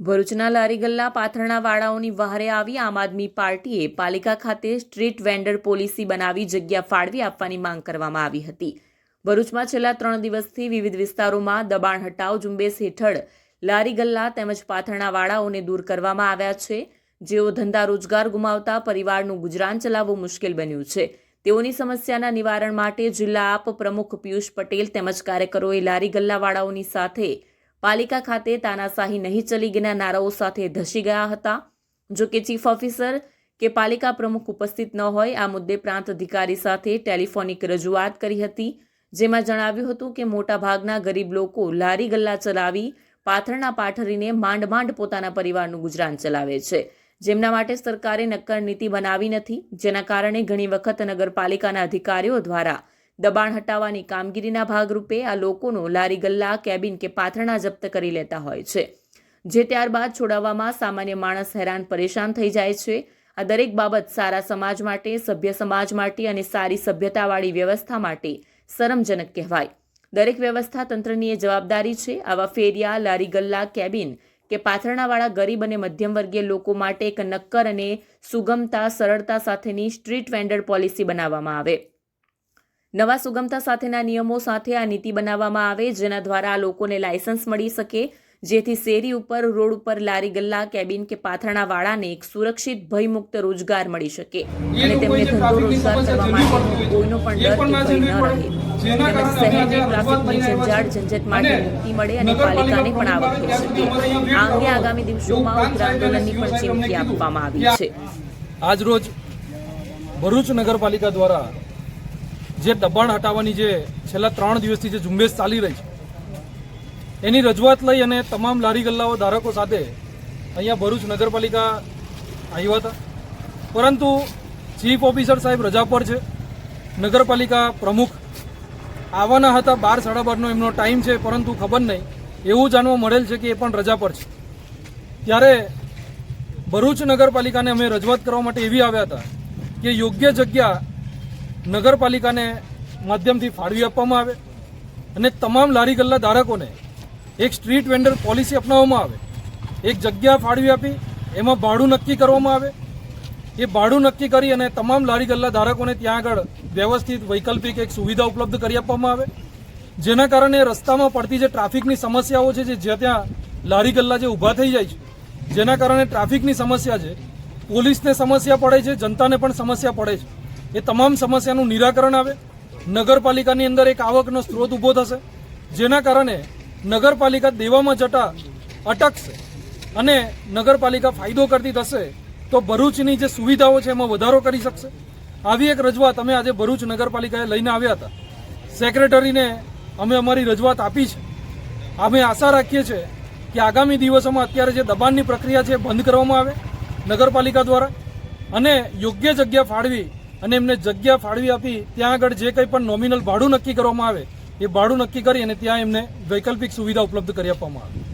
ભરૂચના લારીગલ્લા પાથરણા વાળાઓની વહારે આવી આમ આદમી પાર્ટીએ પાલિકા ખાતે સ્ટ્રીટ વેન્ડર પોલિસી બનાવી જગ્યા ફાળવી આપવાની માંગ કરવામાં આવી હતી. ભરૂચમાં છેલ્લા ત્રણ દિવસથી વિવિધ વિસ્તારોમાં દબાણ હટાવ ઝુંબેશ હેઠળ લારી ગલ્લા તેમજ પાથરણા વાળાઓને દૂર કરવામાં આવ્યા છે. જેઓ ધંધા રોજગાર ગુમાવતા પરિવારનું ગુજરાન ચલાવવું મુશ્કેલ બન્યું છે. તેઓની સમસ્યાના નિવારણ માટે જિલ્લા આપ પ્રમુખ પિયુષ પટેલ તેમજ કાર્યકરોએ લારી ગલ્લાવાળાઓની સાથે પાલિકા ખાતે તાનાશાહી નહીં ચલી ગયા નારાઓ સાથે ધસી ગયા હતા. જો કે ચીફ ઓફિસર કે પાલિકા પ્રમુખ ઉપસ્થિત ન હોય, આ મુદ્દે પ્રાંત અધિકારી સાથે ટેલિફોનિક રજૂઆત કરી હતી, જેમાં જણાવ્યું હતું કે મોટાભાગના ગરીબ લોકો લારી ગલ્લા ચલાવી પાથરણા પાથરીને માંડ માંડ પોતાના પરિવારનું ગુજરાન ચલાવે છે. જેમના માટે સરકારે નક્કર નીતિ બનાવી નથી, જેના કારણે ઘણી વખત નગરપાલિકાના અધિકારીઓ દ્વારા દબાણ હટાવવાની કામગીરીના ભાગરૂપે આ લોકોનો લારી ગલ્લા, કેબિન કે પાથરણા જપ્ત કરી લેતા હોય છે. જે ત્યારબાદ છોડાવવામાં સામાન્ય માણસ હેરાન પરેશાન થઈ જાય છે. આ દરેક બાબત સારા સમાજ માટે, સભ્ય સમાજ માટે અને સારી સભ્યતાવાળી વ્યવસ્થા માટે શરમજનક કહેવાય. દરેક વ્યવસ્થા તંત્રની એ જવાબદારી છે. આવા ફેરિયા, લારી ગલ્લા, કેબિન કે પાથરણાવાળા ગરીબ અને મધ્યમ વર્ગીય લોકો માટે એક નક્કર અને સુગમતા, સરળતા સાથેની સ્ટ્રીટ વેન્ડર પોલિસી બનાવવામાં આવે. નવા સુગમતા સાથેના નિયમો સાથે આ નીતિ બનાવવામાં આવે જેના દ્વારા લોકોને લાયસન્સ મળી શકે જેથી શેરી ઉપર રોડ ઉપર લારી ગલ્લા કેબિન કે પાથરણાવાળાને એક સુરક્ષિત ભયમુક્ત રોજગાર મળી શકે. અને તેમને ધંધો રોજગાર કરવા માટે કોઈનો પણ ડર કે ભય ન રહે. તેમજ શહેરને ટ્રાફિકની ઝંઝાટ ઝંઝટ માટે મુક્તિ મળે અને પાલિકાને પણ આવક થઈ શકે આ અંગે આગામી દિવસોમાં ઉગ્ર આંદોલનની પણ ચીમકી આપવામાં આવી છે. ભરૂચ નગરપાલિકા દ્વારા જે દબાણ હટાવવાની જે છેલ્લા ત્રણ દિવસથી જે ઝુંબેશ ચાલી રહી છે, એની રજૂઆત લઈ અને તમામ લારી ગલ્લાઓ ધારકો સાથે અહીંયા ભરૂચ નગરપાલિકા આવ્યા હતા. પરંતુ ચીફ ઓફિસર સાહેબ રજા પર છે. નગરપાલિકા પ્રમુખ આવવાના હતા બાર સાડા બારનો એમનો ટાઈમ છે, પરંતુ ખબર નહીં. એવું જાણવા મળેલ છે કે એ પણ રજા પર છે. ત્યારે ભરૂચ નગરપાલિકાને અમે રજૂઆત કરવા માટે એવી આવ્યા હતા કે યોગ્ય જગ્યા નગરપાલિકાને માધ્યમથી ફાળવી આપવામાં આવે અને તમામ લારી ગલ્લા ધારકોને એક સ્ટ્રીટ વેન્ડર પોલિસી અપનાવવામાં આવે. એક જગ્યા ફાળવી આપી, એમાં ભાડું નક્કી કરવામાં આવે. એ ભાડું નક્કી કરી અને તમામ લારી ગલ્લા ધારકોને ત્યાં આગળ વ્યવસ્થિત વૈકલ્પિક એક સુવિધા ઉપલબ્ધ કરી આપવામાં આવે. જેના કારણે રસ્તામાં પડતી જે ટ્રાફિકની સમસ્યાઓ છે, જે જ્યાં ત્યાં લારી ગલ્લા જે ઊભા થઈ જાય છે, જેના કારણે ટ્રાફિકની સમસ્યા છે, પોલીસને સમસ્યા પડે છે, જનતાને પણ સમસ્યા પડે છે. એ તમામ સમસ્યાનું નિરાકરણ આવે. નગરપાલિકાની અંદર એક આવકનો સ્ત્રોત ઊભો થશે, જેના કારણે નગરપાલિકા દેવામાં જતા અટકશે અને નગરપાલિકા ફાયદો કરતી થશે તો ભરૂચની જે સુવિધાઓ છે એમાં વધારો કરી શકશે. આવી એક રજૂઆત અમે આજે ભરૂચ નગરપાલિકાએ લઈને આવ્યા હતા. સેક્રેટરીને અમે અમારી રજૂઆત આપી છે. અમે આશા રાખીએ છીએ કે આગામી દિવસોમાં અત્યારે જે દબાણની પ્રક્રિયા છે બંધ કરવામાં આવે નગરપાલિકા દ્વારા અને યોગ્ય જગ્યા ફાળવી અને એમને જગ્યા ફાળવી આપી, ત્યાં આગળ જે કંઈ પણ નોમિનલ ભાડું નક્કી કરવામાં આવે, એ ભાડું નક્કી કરી અને ત્યાં એમને વૈકલ્પિક સુવિધા ઉપલબ્ધ કરી આપવામાં આવે.